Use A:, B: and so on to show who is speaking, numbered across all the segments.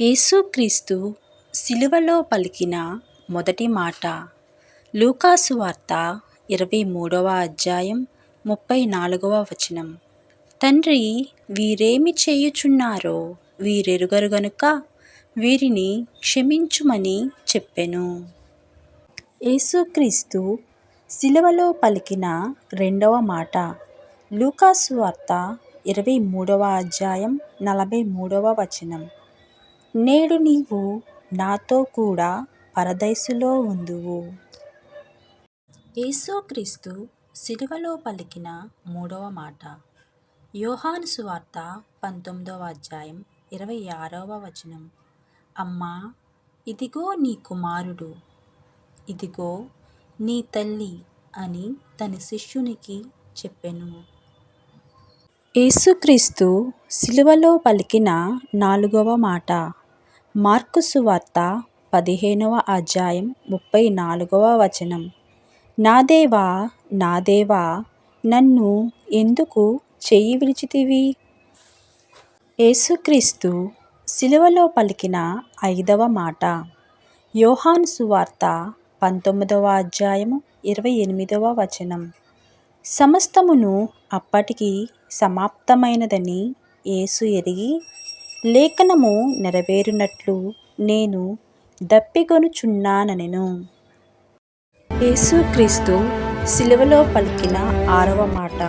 A: యేసుక్రీస్తు శిలువలో పలికిన మొదటి మాట. లూకాసు వార్త ఇరవై మూడవ అధ్యాయం ముప్పై నాలుగవ వచనం. తండ్రి వీరేమి చేయుచున్నారో వీరెరుగరు గనుక వీరిని క్షమించుమని చెప్పెను. యేసుక్రీస్తు శిలువలో పలికిన రెండవ మాట. లూకాసు వార్త ఇరవై మూడవ అధ్యాయం నలభై మూడవ వచనం. నేడు నీవు నాతో కూడా పరదైసులో ఉందువు. యేసుక్రీస్తు శిలువలో పలికిన మూడవ మాట. యోహాను సువార్త పంతొమ్మిదవ అధ్యాయం ఇరవై ఆరవ వచనం. అమ్మా ఇదిగో నీ కుమారుడు. ఇదిగో నీ తల్లి అని తన శిష్యునికి చెప్పెను. యేసుక్రీస్తు శిలువలో పలికిన నాలుగవ మాట. మార్కు సువార్త పదిహేనవ అధ్యాయం ముప్పై నాలుగవ వచనం. నా దేవా నా దేవా నన్ను ఎందుకు చెయ్యి విడిచితివి? యేసుక్రీస్తు శిలువలో పలికిన ఐదవ మాట. యోహాన్ సువార్త పంతొమ్మిదవ అధ్యాయము ఇరవై ఎనిమిదవ వచనం. సమస్తమును అప్పటికి సమాప్తమైనదని యేసు ఎరిగి లేఖనము నెరవేరునట్లు నేను దప్పిగొనుచున్నానెను యేసుక్రీస్తు శిలువలో పలికిన ఆరవ మాట.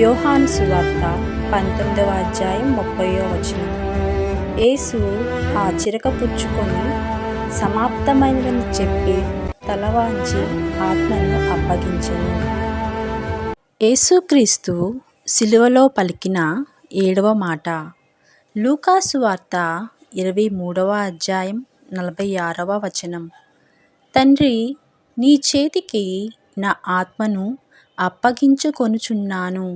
A: యోహాను సువార్త పంతొమ్మిదవ అధ్యాయం ముప్పయో వచనం. యేసు ఆ చిరక పుచ్చుకొని సమాప్తమైనదని చెప్పి తలవాంచి ఆత్మను అప్పగించను. యేసుక్రీస్తు శిలువలో పలికిన ఏడవ మాట. లూకాసు వార్త ఇరవై మూడవ అధ్యాయం నలభై ఆరవ వచనం. తండ్రి నీ చేతికి నా ఆత్మను అప్పగించుకొనుచున్నాను.